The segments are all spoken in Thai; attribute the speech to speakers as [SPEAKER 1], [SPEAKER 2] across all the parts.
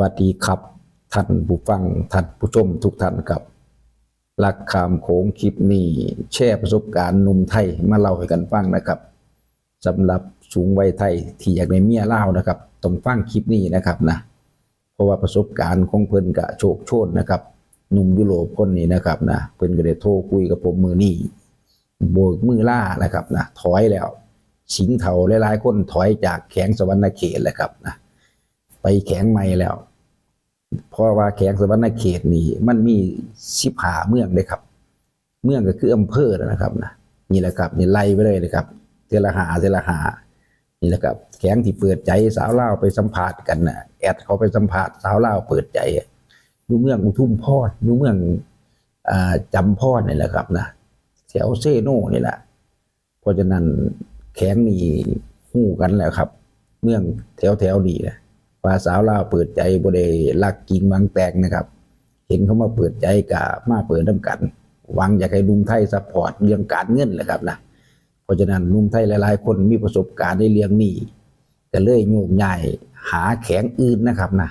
[SPEAKER 1] วัสดีครับ ท่านผู้ฟังท่านผู้ชมทุกท่านครับลักคำโขงคลิปนี้แชร์ประสบการณ์หนุ่มไทยมาเล่าให้กันฟังนะครับสำหรับสูงวัยไทยที่อยากได้เมียเล่านะครับต้องฟังคลิปนี้นะครับนะเพราะว่าประสบการณ์ของเพิ่นกะโชคโชนนะครับหนุ่มยุโรปคนนี้นะครับนะเพิ่นก็ได้โทรคุยกับผมมือนี้โบกมือล่านะครับนะถอยแล้ว สิงเถาหลายๆคนถอยจากแข็งสวรรณเขตแหละครับนะ ไปแข็งใหม่แล้ว เพราะว่าแข็งสวรรณเขตนี่มันมีสิบหาเมืองเลยครับ เมืองก็คืออำเภอนะครับนะนี่แหละครับนี่ไล่ไปเลยนะครับเทละหาเทละหานี่แหละครับแข็งที่เปิดใจสาวเล่าไปสัมภาษณ์กันนะแอดเขาไปสัมภาษณ์สาวเล่าเปิดใจอยู่เมืองอุทุมพรอยู่เมืองอจำพรนี่แหละครับนะแถวเซโน่นี่แหละเพราะฉะนั้นแข็งนี่หู้กันแล้วครับ เมืองแถวแถวๆนี้นะ ว่าสาวลาวเปิดใจบ่ได้ลักกิ่งวางแตกนะครับ เห็นเขามาเปิดใจกะมาเปิดน้ำกันหวังอยากให้ลุงไทยซัพพอร์ตเรื่องการเงินแหละครับนะเพราะฉะนั้นลุงไทยหลายๆ คนมีประสบการณ์ในเรื่องนี้ก็เลยโยกย้ายหาแข็งอื่นนะครับนะ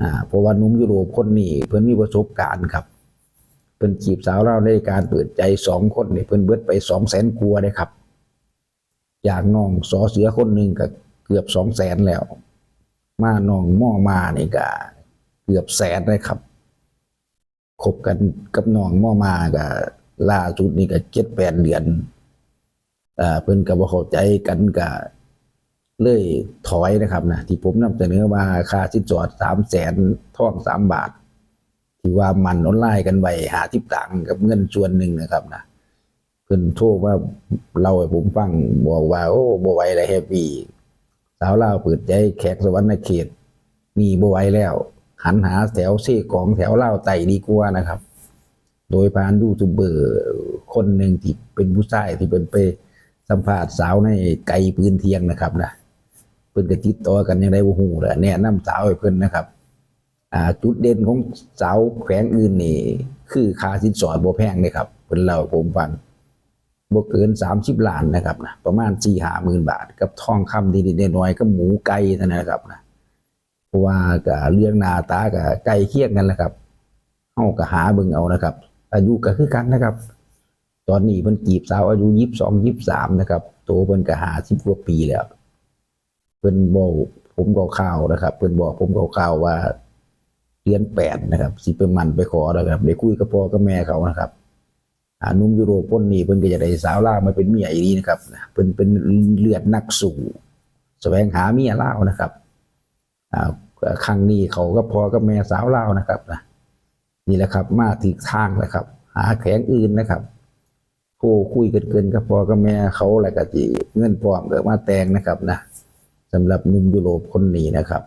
[SPEAKER 1] อ่าเพราะว่านุ่มยุโรปคนนี้เพิ่นมีประสบการณ์ครับเพิ่นจีบสาวเราในการเปิดใจสองคนนี่เพิ่นเบิดไปสองแสนกว่าเลยครับ อย่างน้องสอเสือคนหนึ่งก็เกือบสองแสนแล้ว มาน้องม่อมานี่ก็เกือบแสนเลยครับคบกันกับน้องม่อมาก็ล่าสุดนี่ก็เจ็ดแปดเดือนอ่าเพิ่นก็บ่เข้าใจกันก็เลยถอยนะครับนะที่ผมนำเสนอว่าค่าสินสอดสามแสนท่องสามบาท ที่ว่ามันออนไลน์กันไว้หาทิปตังกับเงินส่วนหนึ่งนะครับนะเพิ่นโทรว่าเราให้ผมฟังบอกว่าโอ้บ่ไหวแล้วแฮปปี้ สาวลาวเปิดใจแขกสวรรณเขตนี่บ่ไหแล้ว หันหาแถวเซกองแถวลาวไต่ดีกว่านะครับ โดยผ่านยูทูบเบอร์คนหนึ่งที่เป็นผู้ชายที่เป็นไปสัมภาษณ์สาวในไกลปืนเทียงนะครับนะเพิ่นก็ติดต่อกันยังได้บ่ฮู้แหละแนะนำสาวให้เพิ่นนะครับ อ่าจุดเด่นของสาวแขวงอื่นนี่ คือคาสินสอดบ่แพงเลยครับเพิ่นเล่าผมฟัง บ่เกิน 30ล้านนะครับนะประมาณ4 5หมื่นบาท กับทองคำดีๆน้อยๆกับหมูไก่ท่านนะครับนะเพราะว่าก็เรื่องนาตาก็ใกล้เคียงกันแหละครับเฮาก็หาเบิ่งเอานะครับ อายุก็คือกันนะครับ ตอนนี้เพิ่นจีบสาวอายุ22 23นะครับโตเพิ่นก็50กว่าปีแล้วเพิ่นบอกผมก็ข่าวนะครับ เพิ่นบอกผมก็ข่าวว่าเดือนแปดนะครับสิไปมันไปขอแล้วครับได้คุยกับพ่อกับแม่เขานะครับ นุ่มยุโรปคนนี้เพิ่นก็จะได้สาวลาวมาเป็นเมียอีนี้นะครับเพิ่นเป็นเลือดนักสู้แสวงหาเมียลาวนะครับอ่าครั้งนี้เขาก็พอกับแม่สาวลาวนะครับนะนี่แหละครับ มาถึงทางแล้วครับ หาแข็งอื่นนะครับโทรคุยกันเกินกับพอกับแม่เขาแล้วก็จีเงินพร้อมก็มาแต่งนะครับนะสำหรับหนุ่มยุโรปคนนี้นะครับ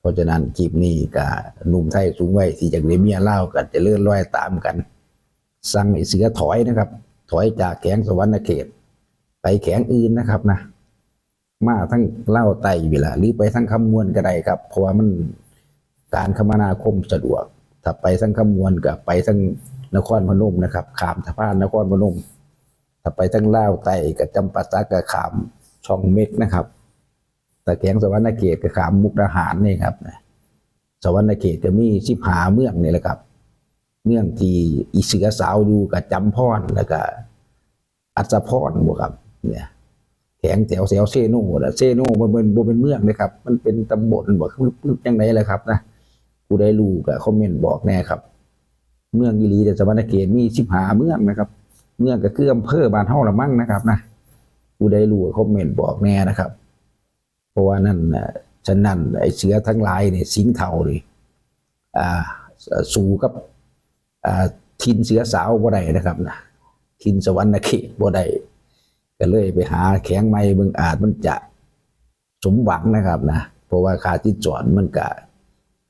[SPEAKER 1] เพราะฉะนั้นคลิปนี้กับหนุ่มไทยสูงวัยที่จากได้เมียเล่ากันจะเลื่อนลอยตามกัน สั่งให้เสือถอยนะครับ ถอยจากแขงสวรรณเขต ไปแขงอื่นนะครับนะมาทั้งเล่าไต่เวลาหรือไปทั้งคำมวณก็ได้ครับ เพราะว่ามันการคมนาคมสะดวก ถ้าไปทั้งคำมวณกับไปทั้งนครพนมนะครับขามสะพานนครพนม ถ้าไปทั้งเล่าไต่กับจำปาสักกับขามช่องเม็กนะครับแต่แขงสวรรณเขตกับขามมุกดาหารนี่ครับสวรรณเขตจะมีชิบหาเมืองนี่แหละครับ เมืองที่อีเสือสาวอยู่กับจำพรแล้วก็อัศพรบวกครับ เนี่ยแข็งแถวแถวเซโน่ละเซโน่มันเป็นบ่เป็นเมืองนะครับ มันเป็นตำบลบ่คือปึ๊บจังได๋ล่ะครับนะผู้ใดรู้ก็คอมเมนต์บอกแน่ครับ เมืองอีหลีแต่สวรรณเขตมี15เมืองนะครับ เมืองก็คืออำเภอบานเฮาละมั่งนะครับนะผู้ใดรู้ก็คอมเมนต์บอกแน่นะครับ เพราะว่านั่นฉะนั้นไอเสือทั้งหลายเนี่ยสิงเทานี่อ่า สู้กับ ทินเสือสาวบ่ได้นะครับนะทินสวรรณเขตบ่ได้ก็เลยไปหาแข็งไม้เบิ่งอาจมันจะสมหวังนะครับนะเพราะว่าคาที่จอดมันก็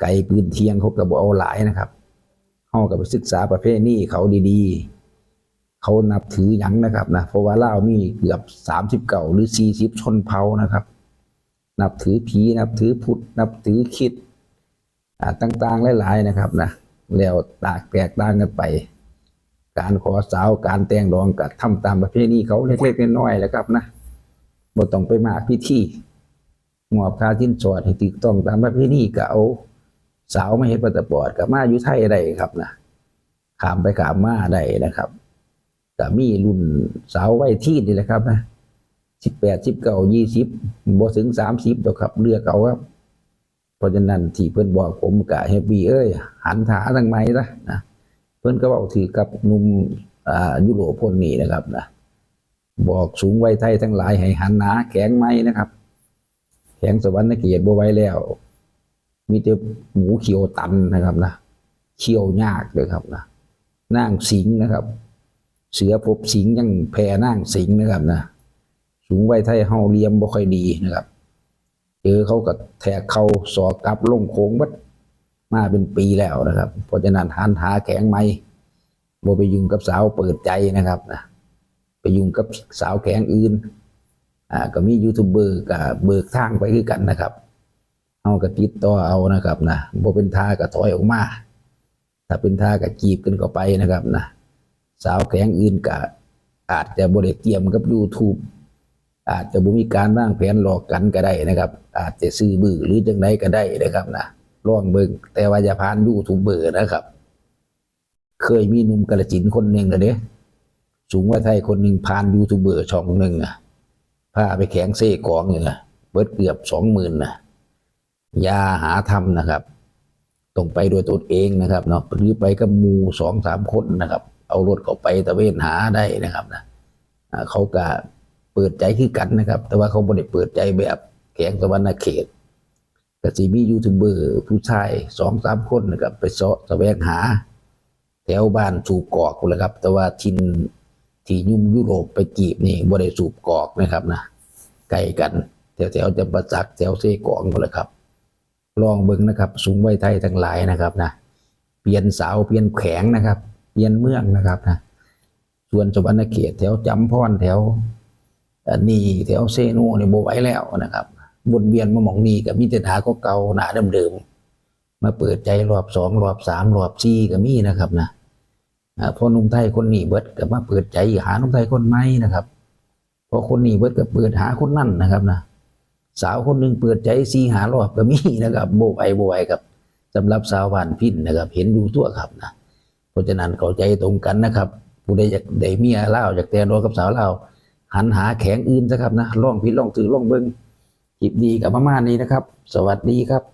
[SPEAKER 1] ไกลพื้นเทียงเขาก็บ่เอาหลายนะครับเฮาก็ไปศึกษาประเภทนี้เขาดีๆ เขานับถือหยังนะครับนะเพราะว่าเลามีเกือบ30เก่าหรือ40ชนเผ่านะครับ นับถือผีนับถือพุทธนับถือคิดอ่าต่างๆหลายๆนะครับนะ แล้วตากแตกต่างกันไป การขอสาวการแต่งรองกับทำตามประเพณีเขาเล็กๆน้อยๆแหล้วครับนะบ่ต้องไปมากพิธีมอบคาทิ้นสอดให้ถูกต้องตามประเพณีก็เอาสาวไมาเฮ็ดพาสปอร์ตกับมาอยู่ไทยได้ครับนะขามไปขามมาได้นะครับก็มีรุ่นสาวไว้ที่นี่แหละครับนะสิบแปดสิบเก้ายี่สิบบ่ถึงสามสิบดอกครับเลือกเอาครับ ราะฉะนั้นที่เพื่อนบอกผมกะเฮปปี้เอ้ย หันถาทางไม้ละนะเพื่อนก็บอกถือกับนุ่มอ่ายุโรปคนนี้นะครับนะบอกสูงไว้ไทยทั้งหลายให้หันหนาแข็งไม้นะครับ แข็งสวรรค์เกียรติบ่ไว้แล้ว มีแต่หมูเขียวตันนะครับนะเคียวยากเลยครับนะนางสิงนะครับ เสือพบสิงยังแพ้นางสิงนะครับนะสูงไว้ไทยเฮาเลียมบ่ค่อยดีนะครับ เจอเขาก็แทกเขาสอกกลับลงโค้งบัดมาเป็นปีแล้วนะครับ เพราะฉะนั้นหันหาแข็งไหมบ่ไปยุ่งกับสาวเปิดใจนะครับนะไปยุ่งกับสาวแข็งอื่นอ่าก็มียูทูบเบอร์กับเบิกทางไปคือกันนะครับเอาก็ติดต่อเอานะครับนะบ่เป็นท่าก็ถอยออกมา ถ้าเป็นท่าก็จีบกันก็ไปนะครับนะสาวแข็งอื่นก็อาจจะบ่ได้เตรียมกับ YouTube อาจจะบ่มีการวางแผนหลอกกันก็ได้นะครับ อาจจะซื้อบื้อหรือจังไดก็ได้นะครับนะลองเบิงแต่ว่าอย่าผ่านยูทูบเบอร์นะครับ เคยมีหนุ่มกระจินคนหนึ่งอะเด้สูงว่าไทยคนหนึ่งผ่านยูทูบเบอร์ช่องหนึ่งอะพาไปแข่งเซ่กองอยู่นเบิดเกือบสองหมื่นนะยาหาทำนะครับต้องไปโดยตนเองนะครับเนาะหรือไปกับมูสองสามคนนะครับ เอารถเขาไปตะเวนหาได้นะครับนะเขาก็ เปิดใจคือกันนะครับ แต่ว่าเขาไม่ได้เปิดใจแบบแข็งสวรรณเขตกสิมียูทูบเบอร์ผู้ชายสองสามคนนะครับ ไปเสาะแสวงหา แถวบ้านสูบกอกพุ่นแหละครับ แต่ว่าทินที่ยุ่มยุโรปไปจีบนี่บ่ได้สูบกอกนะครับนะไกลกันแถวแถวจำปาสักแถวเซกองพุ่นแหละครับ ลองเบิ่งนะครับ สูงไว้ไทยทั้งหลายนะครับนะเปลี่ยนสาวเปลี่ยนแข็งนะครับ เปลี่ยนเมืองนะครับนะส่วนสวรรณเขตแถวจำพรแถว นนี้แถวเซโนเนี่ยโบไหว้แล้วนะครับวนเวียนมาหมองนีกับมีแต่หาก็เก่าหนาเดิมๆมาเปิดใจรอบสองรอบสามรอบสี่ก็มีนะครับนะพอหนุ่มไทยคนนี้เบิดก็มาเปิดใจหาหนุ่มไทยคนใหม่นะครับพอคนนี้เบิดก็เปิดหาคนนั่นนะครับนะสาวคนหนึ่งเปิดใจซีหารอบก็มีนะครับโบไหว้โบไหว้กับสำหรับสาวบ้านพินนะครับ เห็นอยู่ทั่วครับนะเพราะฉะนั้นเข้าใจตรงกันนะครับ ผู้ใดอยากได้เมียเล่าอยากแต่งรอกับสาวเล่า หันหาแข็งอื่นนะครับนะล่องพิดล่องถือล่องเบิ้งจิบดีกับประมานี้นะครับ สวัสดีครับ